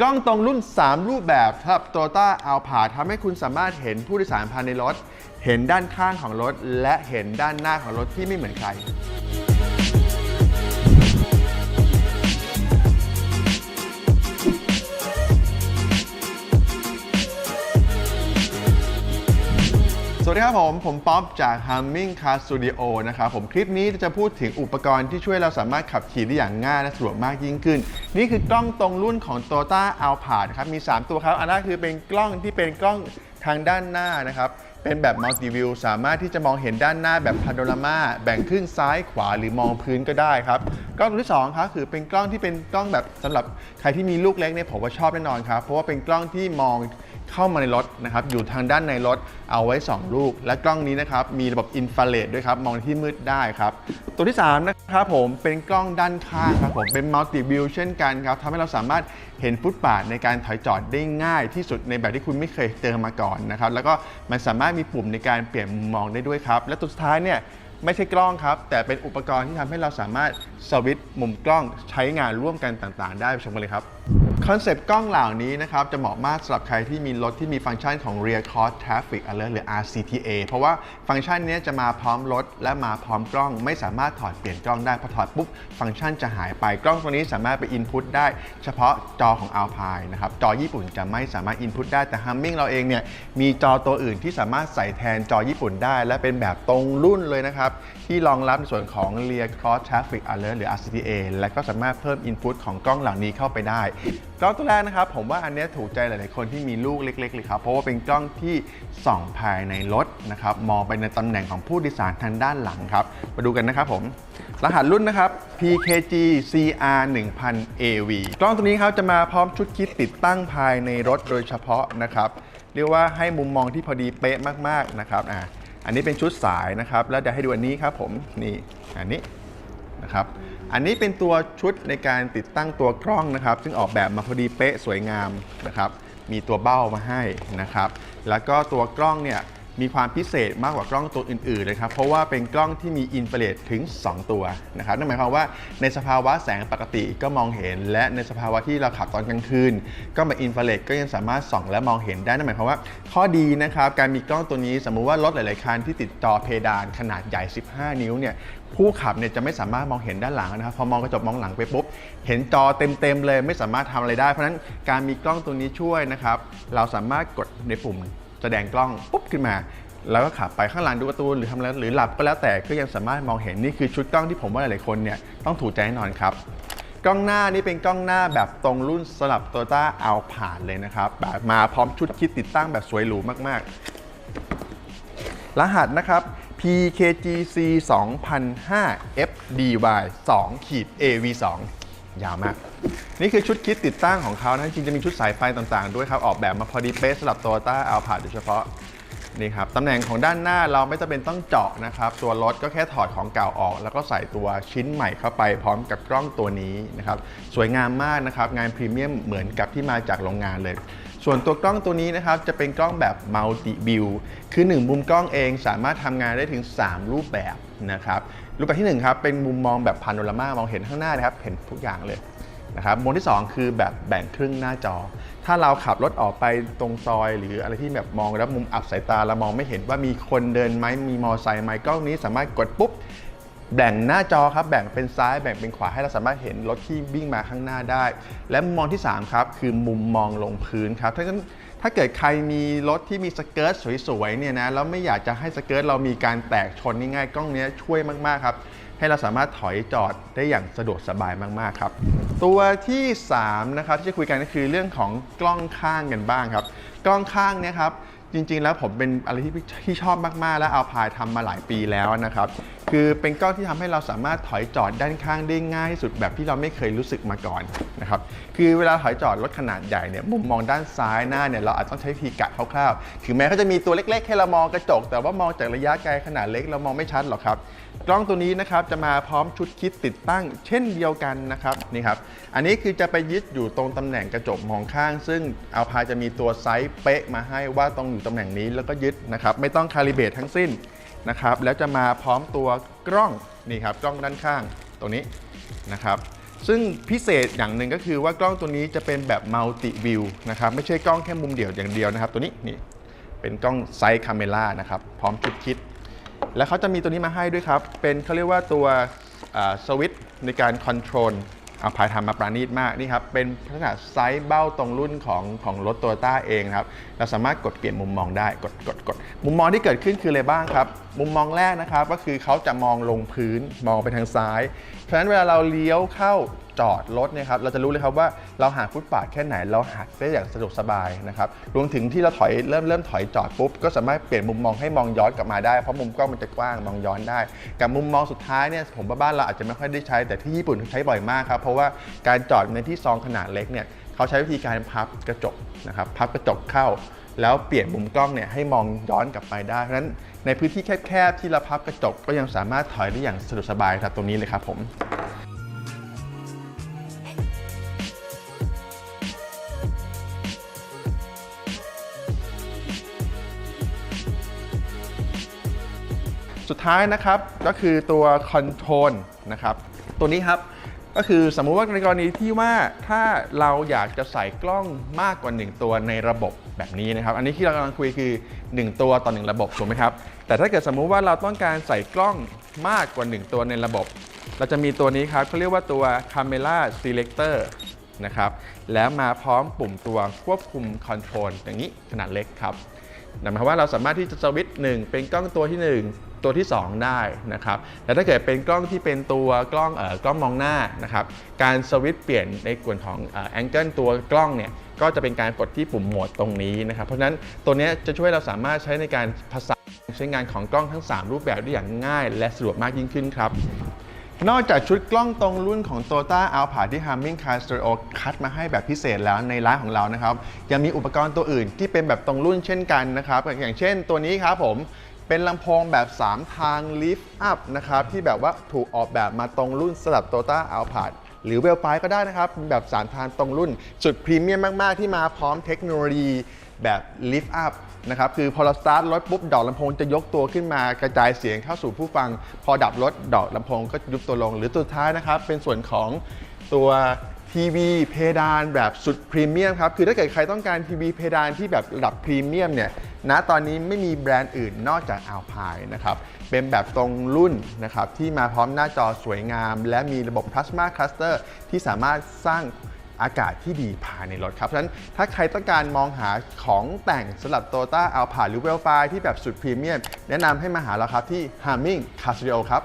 กล้องตรงรุ่น 3 รูปแบบครับ Toyota a l p a ทำให้คุณสามารถเห็นผู้โดยสารภายในรถ เห็นด้านข้างของรถ และเห็นด้านหน้าของรถที่ไม่เหมือนใคร วัสดีครับผม ผมป๊อปจาก Humming Car Studio นะครับผมคลิปนี้จะพูดถึงอุปกรณ์ที่ช่วยเราสามารถขับขี่ได้อย่างง่ายและสะดวกมากยิ่งขึ้น นี่คือกล้องตรงรุ่นของ Toyota Alphard นะครับมี 3 ตัวครับอันแรกคือเป็นกล้องที่เป็นกล้องทางด้านหน้านะครับเป็นแบบ Multi View สามารถที่จะมองเห็นด้านหน้าแบบพาโนรามาแบ่งครึ่งซ้ายขวาหรือมองพื้นก็ได้ครับกล้องตัวที่2ครับคือเป็นกล้องที่เป็นกล้องแบบสำหรับใครที่มีลูกเล็กเนี่ยผมว่าชอบแน่นอนครับเพราะว่าเป็นกล้องที่มอง เข้ามาในรถนะครับอยู่ทางด้านในรถเอาไว้ 2 ลูก และกล้องนี้นะครับมีระบบอินฟราเรดด้วยครับมองในที่มืดได้ครับ ตัวที่ 3 นะครับผมเป็นกล้องด้านข้างครับผมเป็นมัลติวิวเช่นกันครับทำให้เราสามารถเห็นฟุตบาทในการถอยจอดได้ง่ายที่สุดในแบบที่คุณไม่เคยเจอมาก่อนนะครับแล้วก็มันสามารถมีปุ่มในการเปลี่ยนมุมมองได้ด้วยครับ และตัวสุดท้ายเนี่ยไม่ใช่กล้องครับ แต่เป็นอุปกรณ์ที่ทำให้เราสามารถสวิตช์มุมกล้องใช้งานร่วมกันต่างๆ ได้ไปชมกันเลยครับ คอนเซปต์กล้องเหล่านี้นะครับจะเหมาะมากสำหรับใครที่มีรถที่มีฟังก์ชันของ Rear Cross Traffic Alert หรือ RCTA เพราะว่าฟังก์ชันนี้จะมาพร้อมรถและมาพร้อมกล้อง ไม่สามารถถอดเปลี่ยนกล้องได้พอถอดปุ๊บฟังก์ชันจะหายไปกล้องตัวนี้สามารถไป Input ได้ เฉพาะจอของ Alpine นะครับจอญี่ปุ่นจะไม่สามารถ Input ได้แต่ Humming เราเองเนี่ยมีจอตัวอื่นที่สามารถใส่แทนจอญี่ปุ่นได้ และเป็นแบบตรงรุ่นเลยนะครับที่รองรับในส่วนของ Rear Cross Traffic Alert หรือ RCTA และก็สามารถเพิ่ม Input ของกล้องเหล่านี้เข้าไปได้กล้องตัวแรกนะครับผมว่าอันนี้ถูกใจหลายๆคนที่มีลูกเล็กๆเลยครับเพราะว่าเป็นกล้องที่ส่องภายในรถนะครับมองไปในตำแหน่งของผู้โดยสารทางด้านหลังครับมาดูกันนะครับผมรหัสรุ่นนะครับ PKG CR 1000 AV กล้องตัวนี้ครับจะมาพร้อมชุดคิดติดตั้งภายในรถโดยเฉพาะนะครับเรียกว่าให้มุมมองที่พอดีเป๊ะมากๆนะครับอ่าอันนี้เป็นชุดสายนะครับ แล้วเดี๋ยวให้ดูอันนี้ครับผมนี่อันนี้ นะครับ อันนี้เป็นตัวชุดในการติดตั้งตัวกล้องนะครับ ซึ่งออกแบบมาพอดีเป๊ะสวยงามนะครับ มีตัวเบ้ามาให้นะครับ แล้วก็ตัวกล้องเนี่ย มีความพิเศษมากกว่ากล้องตัวอื่นๆเลยครับ เพราะว่าเป็นกล้องที่มีอินฟราเรดถึง 2 ตัวนะครับนั่นหมายความว่าในสภาวะแสงปกติก็มองเห็น และในสภาวะที่เราขับตอนกลางคืน ก็มาอินฟราเรดก็ยังสามารถส่องและมองเห็นได้นั่นหมายความว่า ข้อดีนะครับการมีกล้องตัวนี้สมมุติว่ารถหลายๆคันที่ติดจอเพดานขนาดใหญ่ 15 นิ้วเนี่ยผู้ขับเนี่ยจะไม่สามารถมองเห็นด้านหลังนะครับพอมองกระจกมองหลังไปปุ๊บเห็นจอเต็มๆเลย ไม่สามารถทำอะไรได้ เพราะฉะนั้นการมีกล้องตัวนี้ช่วยนะครับเราสามารถกดในปุ่ม แสดงกล้องปุ๊บขึ้นมา แล้วก็ขับไปข้างหลังดูการ์ตูหรือทำอะไรหรือหลับก็แล้วแต่ก็ยังสามารถมองเห็นนี่คือชุดกล้องที่ผมว่าหลายๆคนเนี่ยต้องถูกใจแน่นอนครับกล้องหน้านี่เป็นกล้องหน้าแบบตรงรุ่นสลับ Toyota Alphard เลยนะครับแบบมาพร้อมชุดคิดติดตั้งแบบสวยหรูมากๆ รหัสนะครับ PKGC 2005 FDY 2ขีด AV 2 ยาวมาก นี่คือชุดคิดติดตั้งของเขานะ จริงจะมีชุดสายไฟต่างๆ ด้วยครับ ออกแบบมาพอดีเป๊ะสำหรับ Toyota Alphard โดยเฉพาะนี่ครับตำแหน่งของด้านหน้าเราไม่จำเป็นต้องเจาะนะครับ ตัวรถก็แค่ถอดของเก่าออก แล้วก็ใส่ตัวชิ้นใหม่เข้าไปพร้อมกับกล้องตัวนี้นะครับ สวยงามมากนะครับ งานพรีเมียมเหมือนกับที่มาจากโรงงานเลย ส่วนตัวกล้องตัวนี้นะครับ จะเป็นกล้องแบบ multi view คือ 1 มุมกล้องเองสามารถทำงานได้ถึง 3 รูปแบบนะครับ รูปแบบที่ 1 ครับ เป็นมุมมองแบบพาโนรามามองเห็นข้างหน้านะครับ เห็นทุกอย่างเลยนะครับมุมที่ 2 คือแบบแบ่งครึ่งหน้าจอ ถ้าเราขับรถออกไปตรงซอย หรืออะไรที่แบบมองแล้วมุมอับสายตาเรามองไม่เห็นว่ามีคนเดินไหมมีมอไซค์ไหมกล้องนี้สามารถกดปุ๊บแบ่งหน้าจอครับแบ่งเป็นซ้ายแบ่งเป็นขวาให้เราสามารถเห็นรถที่วิ่งมาข้างหน้าได้ และมุมมองที่ 3 ครับ คือมุมมองลงพื้นครับถ้าน ถ้าเกิดใครมีรถที่มีสเกิร์ตสวยๆเนี่ยนะแล้วไม่อยากจะให้สเกิร์ตเรามีการแตกชนง่ายๆกล้องนี้ช่วยมากๆครับให้เราสามารถถอยจอดได้อย่างสะดวกสบายมากๆครับ ตัวที่3นะครับที่จะคุยกันก็คือเรื่องของกล้องข้างกันบ้างครับ กล้องข้างเนี่ยครับ จริงๆ แล้วผมเป็นอะไรที่ที่ชอบมากๆ และเอาพายทำมาหลายปีแล้วนะครับ คือเป็นกล้องที่ทำให้เราสามารถถอยจอดด้านข้างได้ง่ายที่สุดแบบที่เราไม่เคยรู้สึกมาก่อนนะครับ คือเวลาถอยจอดรถขนาดใหญ่เนี่ยมุมมองด้านซ้ายหน้าเนี่ยเราอาจต้องใช้ทีกะคร่าวๆ ถึงแม้เขาจะมีตัวเล็กๆให้เรามองกระจก แต่ว่ามองจากระยะไกลขนาดเล็กเรามองไม่ชัดหรอกครับ กล้องตัวนี้นะครับจะมาพร้อมชุดคิดติดตั้ง เช่นเดียวกันนะครับนี่ครับ อันนี้คือจะไปยึดอยู่ตรงตำแหน่งกระจกมองข้าง ซึ่งเอาพาจะมีตัวไซส์เป๊ะมาให้ว่าตรงอยู่ตำแหน่งนี้แล้วก็ยึดนะครับไม่ต้องคาลิเบรตทั้งสิ้นนะครับแล้วจะมาพร้อมตัวกล้องนี่ครับกล้องด้านข้างตรงนี้นะครับซึ่งพิเศษอย่างหนึ่งก็คือว่ากล้องตัวนี้จะเป็นแบบมัลติวิวนะครับไม่ใช่กล้องแค่มุมเดียวอย่างเดียวนะครับ ตัวนี้นี่เป็นกล้องไซส์คาเมล่านะครับพร้อมชุดคิด แล้วเขาจะมีตัวนี้มาให้ด้วยครับ เป็นเขาเรียกว่าตัวสวิตช์ในการคอนโทรลอาภายทำมาปราณีตมากนี่ครับ เป็นลักษณะไซส์เบ้าตรงรุ่นของของรถโตโยต้าเองครับ เราสามารถกดเปลี่ยนมุมมองได้กดกดกดมุมมองที่เกิดขึ้นคืออะไรบ้างครับ มุมมองแรกนะครับ ก็คือเขาจะมองลงพื้นมองไปทางซ้าย เพราะฉะนั้นเวลาเราเลี้ยวเข้า จอดรถเนี่ยครับเราจะรู้เลยครับว่าเราหาฟุตบาทแค่ไหนเราหักได้อย่างสะดวกสบายนะครับรวมถึงที่เราถอยเริ่มเริ่มถอยจอดปุ๊บก็สามารถเปลี่ยนมุมมองให้มองย้อนกลับมาได้เพราะมุมกล้องมันจะกว้างมองย้อนได้ กับมุมมองสุดท้ายเนี่ยผมว่าบ้านเราอาจจะไม่ค่อยได้ใช้แต่ที่ญี่ปุ่นใช้บ่อยมากครับเพราะว่าการจอดในที่ซองขนาดเล็กเนี่ยเขาใช้วิธีการพับกระจกนะครับพับกระจกเข้า แล้วเปลี่ยนมุมกล้องเนี่ยให้มองย้อนกลับไปได้เพราะฉะนั้นในพื้นที่แคบๆที่เราพับกระจกก็ยังสามารถถอยได้อย่างสะดวกสบายครับตรงนี้เลยครับผม สุดท้ายนะครับก็คือตัวคอนโทรลนะครับตัวนี้ครับก็คือสมมุติว่าในกรณีที่ว่าถ้าเราอยากจะใส่กล้องมากกว่า 1 ตัวในระบบแบบนี้นะครับ อันนี้ที่เรากำลังคุยคือ 1 ตัวต่อ1ระบบถูกไหมครับ แต่ถ้าเกิดสมมุติว่าเราต้องการใส่กล้องมากกว่า 1 ตัวในระบบ เราจะมีตัวนี้ครับเขาเรียกว่าตัว Camera Selector นะครับแล้วมาพร้อมปุ่มตัวควบคุมคอนโทรลอย่างนี้ขนาดเล็กครับหมายความว่าเราสามารถที่จะสวิตช์หนึ่งเป็นกล้องตัวที่ 1 ตัวที่ 2 ได้นะครับแต่ถ้าเกิดเป็นกล้องที่เป็นตัวกล้องเอ่อกล้องมองหน้านะครับการสวิตช์เปลี่ยนในส่วนของแองเกิลตัวกล้องเนี่ยก็จะเป็นการกดที่ปุ่มโหมดตรงนี้นะครับเพราะฉะนั้นตัวนี้จะช่วยเราสามารถใช้ในการผสานใช้งานของกล้องทั้ง 3 รูปแบบได้อย่างง่าย และสะดวกมากยิ่งขึ้นครับนอกจากชุดกล้องตรงรุ่นของ Toyota Alpha ที่ Humming Car Stereo คัดมาให้แบบพิเศษแล้วในร้านของเรานะครับ ยังมีอุปกรณ์ตัวอื่นที่เป็นแบบตรงรุ่นเช่นกันนะครับ อย่างเช่นตัวนี้ครับผม เป็นลำโพงแบบ 3 ทาง Lift Up นะครับที่แบบว่าถูกออกแบบมาตรงรุ่นสำหรับ Toyota Alphard หรือเวลไฟก็ได้นะครับแบบ 3 ทางตรงรุ่นสุดพรีเมียมมาก ๆ ที่มาพร้อมเทคโนโลยีแบบ Lift Up นะครับคือพอเราสตาร์ทรถปุ๊บ ดอกลำโพงจะยกตัวขึ้นมากระจายเสียงเข้าสู่ผู้ฟัง พอดับรถดอกลำโพงก็ยุบตัวลง หรือตัวสุดท้ายนะครับ เป็นส่วนของตัวทีวีเพดานแบบสุดพรีเมียมครับ คือถ้าเกิดใครต้องการทีวีเพดานที่แบบระดับพรีเมียมเนี่ย ณตอนนี้ไม่มีแบรนด์อื่นนอกจาก Alpine นะครับเป็นแบบตรงรุ่นนะครับที่มาพร้อมหน้าจอสวยงาม และมีระบบ Plasma Cluster ที่สามารถสร้างอากาศที่ดีภายในรถครับ ฉะนั้นถ้าใครต้องการมองหาของแต่งสำหรับ Toyota Alpine หรือ w e l f i ที่แบบสุดพรีเมียม แนะนำให้มาหาเราครับที่ Humming Car Studio ครับ